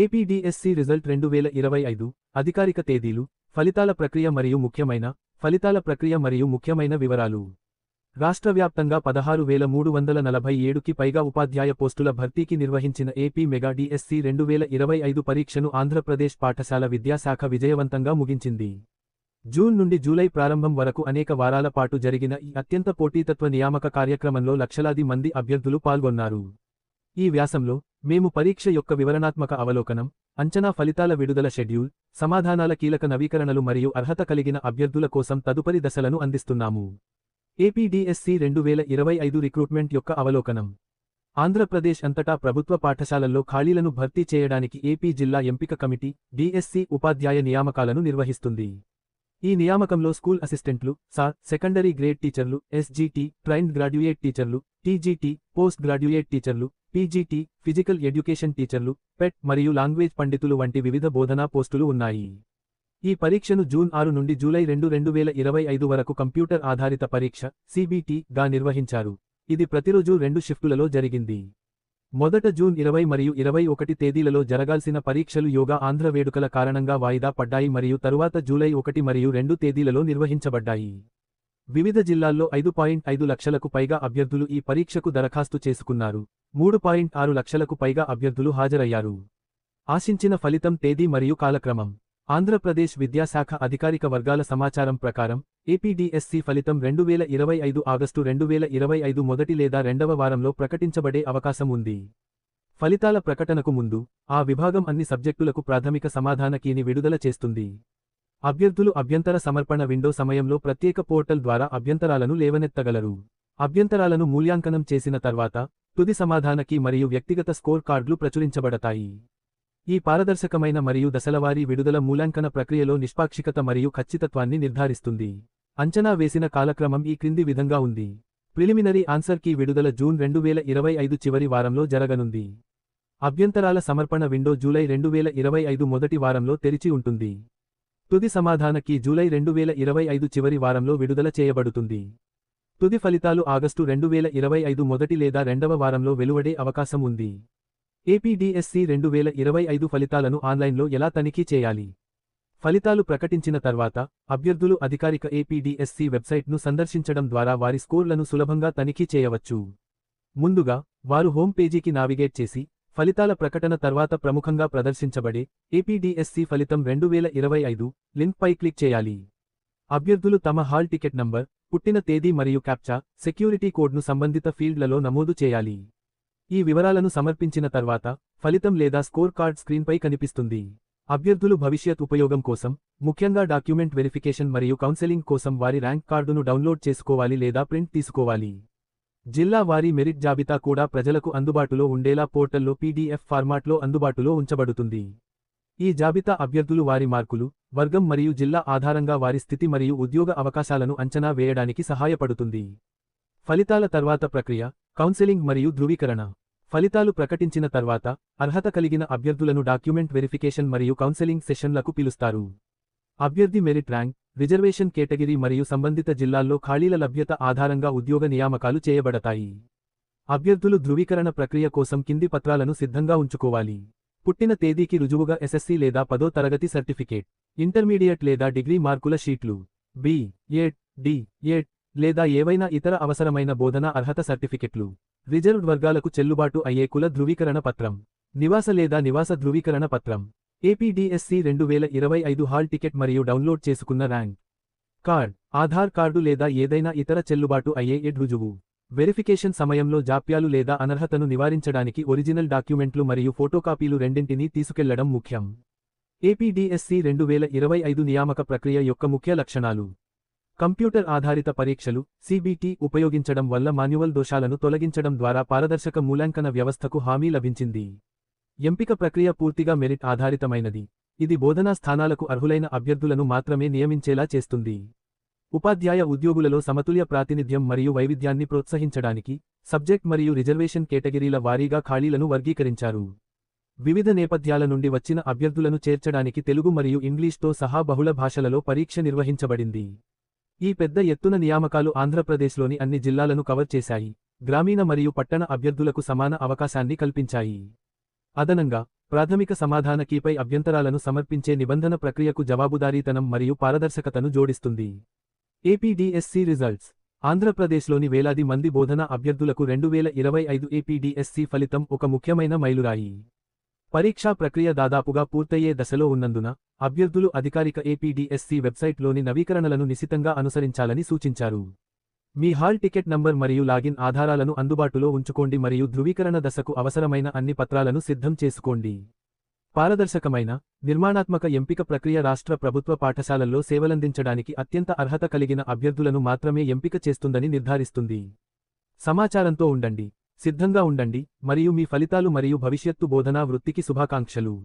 APDSC result రెండు వేల ఇరవై ఐదు అధికారిక తేదీలు ఫలితాల ప్రక్రియ మరియు ముఖ్యమైన ఫలితాల ప్రక్రియ మరియు ముఖ్యమైన వివరాలు. రాష్ట్ర వ్యాప్తంగా పదహారు వేల మూడు వందల నలభై ఏడుకి పైగా ఉపాధ్యాయ పోస్టుల భర్తీకి నిర్వహించిన ఏపీ మెగా డిఎస్సి రెండు వేల ఇరవై ఐదు పరీక్షను ఆంధ్రప్రదేశ్ పాఠశాల విద్యాశాఖ విజయవంతంగా ముగించింది. జూన్ నుండి జూలై ప్రారంభం వరకు అనేక వారాల పాటు జరిగిన ఈ అత్యంత పోటీతత్వ నియామక కార్యక్రమంలో లక్షలాది మంది అభ్యర్థులు పాల్గొన్నారు. ఈ వ్యాసంలో మేము పరీక్ష యొక్క వివరణాత్మక అవలోకనం అంచనా ఫలితాల విడుదల షెడ్యూల్ సమాధానాల కీలక నవీకరణలు మరియు అర్హత కలిగిన అభ్యర్థుల కోసం తదుపరి దశలను అందిస్తున్నాము. ఏపీడీఎస్సీ రెండు వేల ఇరవై ఐదు రిక్రూట్మెంట్ యొక్క అవలోకనం. ఆంధ్రప్రదేశ్ అంతటా ప్రభుత్వ పాఠశాలల్లో ఖాళీలను భర్తీ చేయడానికి ఏపీ జిల్లా ఎంపిక కమిటీ డిఎస్సి ఉపాధ్యాయ నియామకాలను నిర్వహిస్తుంది. ఈ నియామకంలో స్కూల్ అసిస్టెంట్లు సార్ సెకండరీ గ్రేడ్ టీచర్లు ఎస్జీటీ ట్రైన్డ్ గ్రాడ్యుయేట్ టీచర్లు టీజీటీ పోస్ట్ గ్రాడ్యుయేట్ టీచర్లు పీజీటీ ఫిజికల్ ఎడ్యుకేషన్ టీచర్లు పెట్ మరియు లాంగ్వేజ్ పండితులు వంటి వివిధ బోధనా పోస్టులు ఉన్నాయి. ఈ పరీక్షను జూన్ ఆరు నుండి జూలై రెండు రెండు వేల ఇరవై ఐదు వరకు కంప్యూటర్ ఆధారిత పరీక్ష సిబిటీగా నిర్వహించారు. ఇది ప్రతిరోజు రెండు షిఫ్టులలో జరిగింది. మొదట జూన్ ఇరవై మరియు ఇరవై ఒకటి తేదీలలో జరగాల్సిన పరీక్షలు యోగా ఆంధ్ర వేడుకల కారణంగా వాయిదా పడ్డాయి మరియు తరువాత జూలై ఒకటి మరియు రెండు తేదీలలో నిర్వహించబడ్డాయి. వివిధ జిల్లాల్లో ఐదు పాయింట్ ఐదు లక్షలకు పైగా అభ్యర్థులు ఈ పరీక్షకు దరఖాస్తు చేసుకున్నారు. మూడు పాయింట్ ఆరు లక్షలకు పైగా అభ్యర్థులు హాజరయ్యారు. ఆశించిన ఫలితం తేదీ మరియు కాలక్రమం. ఆంధ్రప్రదేశ్ విద్యాశాఖ అధికారిక వర్గాల సమాచారం ప్రకారం ఏపీడీఎస్సీ ఫలితం రెండు వేల ఇరవై ఐదు ఆగస్టు రెండు వేల ఇరవై ఐదు మొదటి లేదా రెండవ వారంలో ప్రకటించబడే అవకాశం ఉంది. ఫలితాల ప్రకటనకు ముందు ఆ విభాగం అన్ని సబ్జెక్టులకు ప్రాథమిక సమాధాన కీని విడుదల చేస్తుంది. అభ్యర్థులు అభ్యంతర సమర్పణ విండో సమయంలో ప్రత్యేక పోర్టల్ ద్వారా అభ్యంతరాలను లేవనెత్తగలరు. అభ్యంతరాలను మూల్యాంకనం చేసిన తర్వాత తుది సమాధానకి మరియు వ్యక్తిగత స్కోర్ కార్డులు ప్రచురించబడతాయి. ఈ పారదర్శకమైన మరియు దశలవారీ విడుదల మూల్యాంకన ప్రక్రియలో నిష్పాక్షికత మరియు ఖచ్చితత్వాన్ని నిర్ధారిస్తుంది. అంచనా వేసిన కాలక్రమం ఈ క్రింది విధంగా ఉంది. ప్రిలిమినరీ ఆన్సర్ కీ విడుదల జూన్ రెండు వేల ఇరవై ఐదు చివరి వారంలో జరగనుంది. అభ్యంతరాల సమర్పణ విండో జూలై రెండు వేల ఇరవై ఐదు మొదటి వారంలో తెరిచి ఉంటుంది. తుది సమాధాన కీ జూలై రెండు వేల ఇరవై ఐదు చివరి వారంలో విడుదల చేయబడుతుంది. తుది ఫలితాలు ఆగస్టు రెండు వేల ఇరవై ఐదు మొదటి లేదా రెండవ వారంలో వెలువడే అవకాశం ఉంది. ఏపీడీఎస్సీ రెండు వేల ఇరవై ఐదు ఫలితాలను ఆన్లైన్లో ఎలా తనిఖీ చేయాలి? ఫలితాలు ప్రకటించిన తర్వాత అభ్యర్థులు అధికారిక ఏపీడీఎస్సీ వెబ్సైట్ను సందర్శించడం ద్వారా వారి స్కోర్లను సులభంగా తనిఖీ చేయవచ్చు. ముందుగా వారు హోమ్ పేజీకి నావిగేట్ చేసి ఫలితాల ప్రకటన తర్వాత ప్రముఖంగా ప్రదర్శించబడే ఏపీడీఎస్సీ ఫలితం రెండు వేల ఇరవై ఐదు లింక్పై క్లిక్ చేయాలి. అభ్యర్థులు తమ హాల్ టికెట్ నంబర్ పుట్టిన తేదీ మరియు క్యాప్చా సెక్యూరిటీ కోడ్ను సంబంధిత ఫీల్డ్లలో నమోదు చేయాలి. ఈ వివరాలను సమర్పించిన తర్వాత ఫలితం లేదా స్కోర్ కార్డ్ స్క్రీన్పై కనిపిస్తుంది. అభ్యర్థులు భవిష్యత్ ఉపయోగం కోసం ముఖ్యంగా డాక్యుమెంట్ వెరిఫికేషన్ మరియు కౌన్సెలింగ్ కోసం వారి ర్యాంక్ కార్డును డౌన్లోడ్ చేసుకోవాలి లేదా ప్రింట్ తీసుకోవాలి. జిల్లా వారి మెరిట్ జాబితా కూడా ప్రజలకు అందుబాటులో ఉండేలా పోర్టల్లో పీడీఎఫ్ ఫార్మాట్లో అందుబాటులో ఉంచబడుతుంది. ఈ జాబితా అభ్యర్థులు వారి మార్కులు వర్గం మరియు జిల్లా ఆధారంగా వారి స్థితి మరియు ఉద్యోగ అవకాశాలను అంచనా వేయడానికి సహాయపడుతుంది. ఫలితాల తర్వాత ప్రక్రియ కౌన్సెలింగ్ మరియు ధృవీకరణ. ఫలితాలు ప్రకటించిన తర్వాత అర్హత కలిగిన అభ్యర్థులను డాక్యుమెంట్ వెరిఫికేషన్ మరియు కౌన్సెలింగ్ సెషన్లకు పిలుస్తారు. అభ్యర్థి మెరిట్ ర్యాంక్ రిజర్వేషన్ కేటగిరీ మరియు సంబంధిత జిల్లాల్లో ఖాళీల లభ్యత ఆధారంగా ఉద్యోగ నియామకాలు చేయబడతాయి. అభ్యర్థులు ధృవీకరణ ప్రక్రియ కోసం కింది పత్రాలను సిద్ధంగా ఉంచుకోవాలి. పుట్టిన తేదీకి రుజువుగా ఎస్ఎస్సి లేదా పదో తరగతి సర్టిఫికేట్ ఇంటర్మీడియట్ లేదా డిగ్రీ మార్కుల షీట్లు బి ఎడ్ డి ఎడ్ లేదా ఏవైనా ఇతర అవసరమైన బోధనా అర్హత సర్టిఫికెట్లు రిజర్వ్డ్ వర్గాలకు చెల్లుబాటు అయ్యే కుల ధృవీకరణ పత్రం నివాస లేదా నివాస ధృవీకరణ పత్రం ఏపీడీఎస్సీ రెండు వేల ఇరవై ఐదు హాల్ టికెట్ మరియు డౌన్లోడ్ చేసుకున్న ర్యాంక్ కార్డ్ ఆధార్ కార్డు లేదా ఏదైనా ఇతర చెల్లుబాటు అయ్యే ఎడ్ రుజువు. వెరిఫికేషన్ సమయంలో జాప్యాలు లేదా అనర్హతను నివారించడానికి ఒరిజినల్ డాక్యుమెంట్లు మరియు ఫోటోకాపీలు రెండింటినీ తీసుకెళ్ళడం ముఖ్యం. ఏపీడీఎస్సీ రెండు వేల ఇరవై ఐదు నియామక ప్రక్రియ యొక్క ముఖ్య లక్షణాలు. కంప్యూటర్ ఆధారిత పరీక్షలు సిబిటి ఉపయోగించడం వల్ల మాన్యువల్ దోషాలను తొలగించడం ద్వారా పారదర్శక మూల్యాంకన వ్యవస్థకు హామీ లభించింది. ఎంపిక ప్రక్రియ పూర్తిగా మెరిట్ ఆధారితమైనది. ఇది బోధనా స్థానాలకు అర్హులైన అభ్యర్థులను మాత్రమే నియమించేలా చేస్తుంది. ఉపాధ్యాయ ఉద్యోగులలో సమతుల్య ప్రాతినిధ్యం మరియు వైవిధ్యాన్ని ప్రోత్సహించడానికి సబ్జెక్ట్ మరియు రిజర్వేషన్ కేటగిరీల వారీగా ఖాళీలను వర్గీకరించారు. వివిధ నేపథ్యాల నుండి వచ్చిన అభ్యర్థులను చేర్చడానికి తెలుగు మరియు ఇంగ్లీష్తో సహా బహుళ భాషలలో పరీక్ష నిర్వహించబడింది. ఈ పెద్ద ఎత్తున నియామకాలు ఆంధ్రప్రదేశ్లోని అన్ని జిల్లాలను కవర్ చేశాయి. గ్రామీణ మరియు పట్టణ అభ్యర్థులకు సమాన అవకాశాన్ని కల్పించాయి. అదనంగా ప్రాథమిక సమాధాన కీపై అభ్యంతరాలను సమర్పించే నిబంధన ప్రక్రియకు జవాబుదారీతనం మరియు పారదర్శకతను జోడిస్తుంది. ఏపీడీఎస్సీ రిజల్ట్స్ ఆంధ్రప్రదేశ్లోని వేలాది మంది బోధనా అభ్యర్థులకు రెండు వేల ఇరవై ఐదు ఏపీడీఎస్సీ ఫలితం ఒక ముఖ్యమైన మైలురాయి. పరీక్షా ప్రక్రియ దాదాపుగా పూర్తయ్యే దశలో ఉన్నందున అభ్యర్థులు అధికారిక ఏపీడీఎస్సీ వెబ్సైట్లోని నవీకరణలను నిశితంగా అనుసరించాలని సూచించారు. మీ హాల్ టికెట్ నంబర్ మరియు లాగిన్ ఆధారాలను అందుబాటులో ఉంచుకోండి మరియు ధృవీకరణ దశకు అవసరమైన అన్ని పత్రాలను సిద్ధం చేసుకోండి. పారదర్శకమైన నిర్మాణాత్మక ఎంపిక ప్రక్రియ రాష్ట్ర ప్రభుత్వ పాఠశాలల్లో సేవలందించడానికి అత్యంత అర్హత కలిగిన అభ్యర్థులను మాత్రమే ఎంపిక చేస్తుందని నిర్ధారిస్తుంది. సమాచారంతో ఉండండి సిద్ధంగా ఉండండి మరియు మీ ఫలితాలు మరియు భవిష్యత్తు బోధనా వృత్తికి శుభాకాంక్షలు.